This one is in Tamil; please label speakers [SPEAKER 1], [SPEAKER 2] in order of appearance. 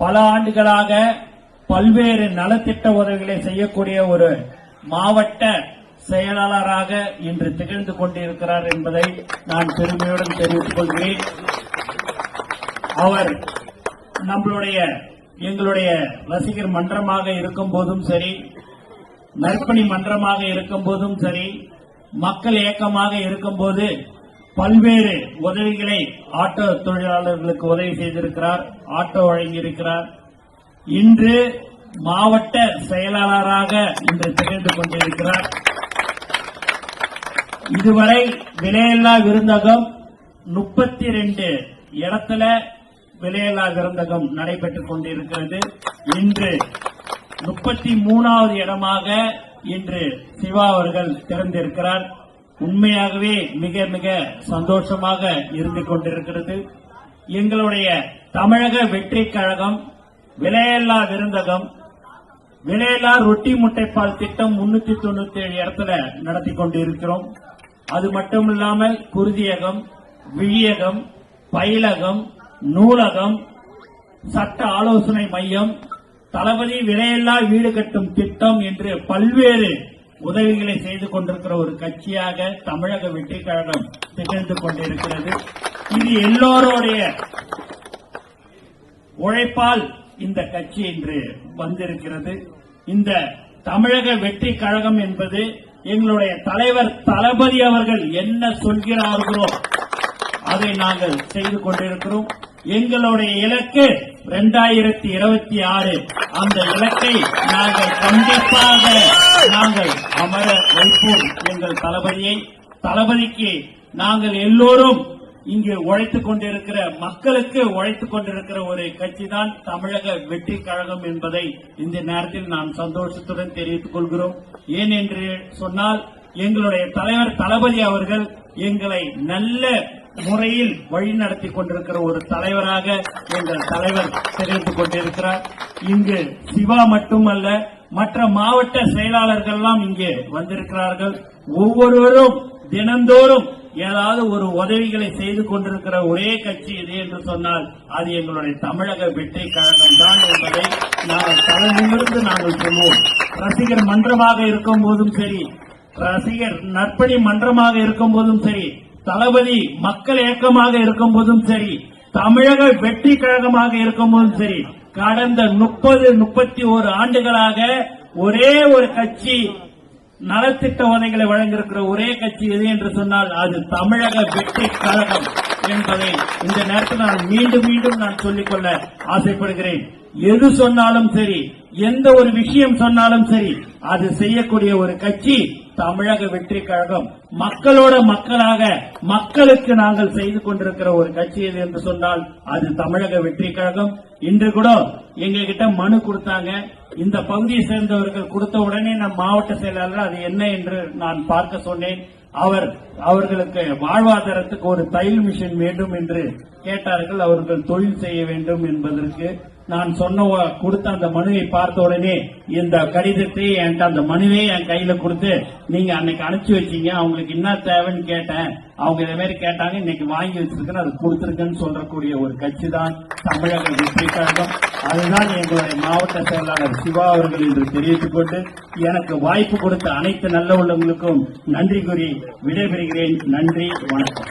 [SPEAKER 1] பல ஆண்டுகளாக பல்வேறு நலத்திட்ட உதவிகளை செய்யக்கூடிய ஒரு மாவட்ட செயலாளராக இன்று திகழ்ந்து கொண்டிருக்கிறார் என்பதை நான் பெருமையுடன் தெரிவித்துக் கொள்கிறேன். அவர் நம்மளுடைய எங்களுடைய ரசிகர் மன்றமாக இருக்கும் போதும் சரி நற்பணி மன்றமாக இருக்கும் போதும் சரி மக்கள் இயக்கமாக இருக்கும்போது பல்வேறு உதவிகளை ஆட்டோ தொழிலாளர்களுக்கு உதவி செய்திருக்கிறார் ஆட்டோ வழங்கியிருக்கிறார். இன்று மாவட்ட செயலாளராக இன்று திகழ்ந்து கொண்டிருக்கிறார். இதுவரை விலையில்லா விருந்தகம் முப்பத்தி ரெண்டு இடத்துல விலையில்லா விருந்தகம் நடைபெற்றுக் கொண்டிருக்கிறது. இன்று முப்பத்தி மூணாவது இடமாக இன்று சிவா அவர்கள் திறந்திருக்கிறார். உண்மையாகவே மிக மிக சந்தோஷமாக இருந்து கொண்டிருக்கிறது. எங்களுடைய தமிழக வெற்றி கழகம் விலையில்லா விருந்தகம் விலையில்லா ரொட்டி முட்டைப்பால் திட்டம் முன்னூத்தி தொண்ணூத்தி ஏழு இடத்துல நடத்தி கொண்டிருக்கிறோம். அது மட்டும் இல்லாமல் குருதியகம் விழியகம் பயிலகம் நூலகம் சட்ட ஆலோசனை மையம் தளபதி விலையில்லா வீடு கட்டும் திட்டம் என்று பல்வேறு உதவிகளை செய்து கொண்டிருக்கிற ஒரு கட்சியாக தமிழக வெற்றி கழகம் திகழ்ந்து கொண்டிருக்கிறது. இது எல்லோருடைய உழைப்பால் இந்த கட்சி இன்று வந்திருக்கிறது. இந்த தமிழக வெற்றி கழகம் என்பது எங்களுடைய தலைவர் தளபதி அவர்கள் என்ன சொல்கிறார்களோ அதை நாங்கள் செய்து கொண்டிருக்கிறோம். எங்களுடைய இலக்கு இரண்டாயிரத்தி இருபத்தி ஆறு. அந்த இலக்கை நாங்கள் கண்டிப்பாக அமர வைப்போம் எங்கள் தளபதியை. தளபதிக்கு நாங்கள் எல்லோரும் இங்கு உழைத்துக் கொண்டிருக்கிற மக்களுக்கு உழைத்துக் கொண்டிருக்கிற ஒரு கட்சி தான் தமிழக வெற்றி கழகம் என்பதை இந்த நேரத்தில் நாம் சந்தோஷத்துடன் தெரிவித்துக் கொள்கிறோம். ஏன் என்று சொன்னால் எங்களுடைய தலைவர் தளபதி அவர்கள் எங்களை நல்ல முறையில் வழிநடத்தி கொண்டிருக்கிற ஒரு தலைவராக எங்கள் தலைவர் தெரிவித்துக் கொண்டிருக்கிறார். இங்கு சிவா மட்டுமல்ல மற்ற மாவட்ட செயலாளர்கள் எல்லாம் இங்கே வந்திருக்கிறார்கள். ஒவ்வொருவரும் தினந்தோறும் ஏதாவது ஒரு உதவிகளை செய்து கொண்டிருக்கிற ஒரே கட்சி இது என்று சொன்னால் அது எங்களுடைய தமிழக வெற்றி கழகம் தான் என்பதை நாங்கள் தலைநிமிர்ந்து நாங்கள் சொல்வோம். ரசிகர் மன்றமாக இருக்கும் போதும் சரி ரசிகர் நற்பணி மன்றமாக இருக்கும் போதும் சரி தளபதி மக்கள் இயக்கமாக இருக்கும் போதும் சரி தமிழக வெற்றி கழகமாக இருக்கும் போதும் சரி கடந்த முப்பது முப்பத்தி ஒரு ஆண்டுகளாக ஒரே ஒரு கட்சி நலத்திட்ட உதவிகளை வழங்கியிருக்கிற ஒரே கட்சி எது என்று சொன்னால் அது தமிழக வெற்றி கழகம் என்பதை இந்த நேரத்தில் நான் மீண்டும் மீண்டும் நான் சொல்லிக்கொள்ள ஆசைப்படுகிறேன். எது சொன்னாலும் சரி எந்த ஒரு விஷயம் சொன்னாலும் சரி அது செய்யக்கூடிய ஒரு கட்சி தமிழக வெற்றி கழகம் மக்களோட மக்களாக மக்களுக்கு நாங்கள் செய்து கொண்டிருக்கிற ஒரு கட்சி இது என்று சொன்னால் அது தமிழக வெற்றி கழகம். இன்று கூட எங்க கிட்ட மனு கொடுத்தாங்க. இந்த பகுதியை சேர்ந்தவர்கள் கொடுத்த உடனே நம் மாவட்ட செயலாளர் அது என்ன என்று நான் பார்க்க சொன்னேன். அவர் அவர்களுக்கு வாழ்வாதாரத்துக்கு ஒரு தையல் மிஷின் வேண்டும் என்று கேட்டார்கள். அவர்கள் தொழில் செய்ய வேண்டும் என்பதற்கு நான் சொன்ன கொடுத்த அந்த மனுவை பார்த்த உடனே இந்த கடிதத்தை என்கிட்ட அந்த மனுவை என் கையில கொடுத்து நீங்க அன்னைக்கு அனுப்பிச்சு வச்சீங்க. அவங்களுக்கு என்ன தேவைன்னு கேட்டேன். அவங்க இதே மாதிரி கேட்டாங்க. இன்னைக்கு வாங்கி வச்சிருக்கேன்னு அது கொடுத்துருக்கேன்னு சொல்லக்கூடிய ஒரு கட்சி தான் தமிழக வெற்றி கழகம். அதுதான் எங்களுடைய மாவட்ட செயலாளர் சிவா அவர்கள் என்று தெரிவித்துக் கொண்டு எனக்கு வாய்ப்பு கொடுத்த அனைத்து நல்ல உள்ளவங்களுக்கும் நன்றி கூறி விடைபெறுகிறேன். நன்றி வணக்கம்.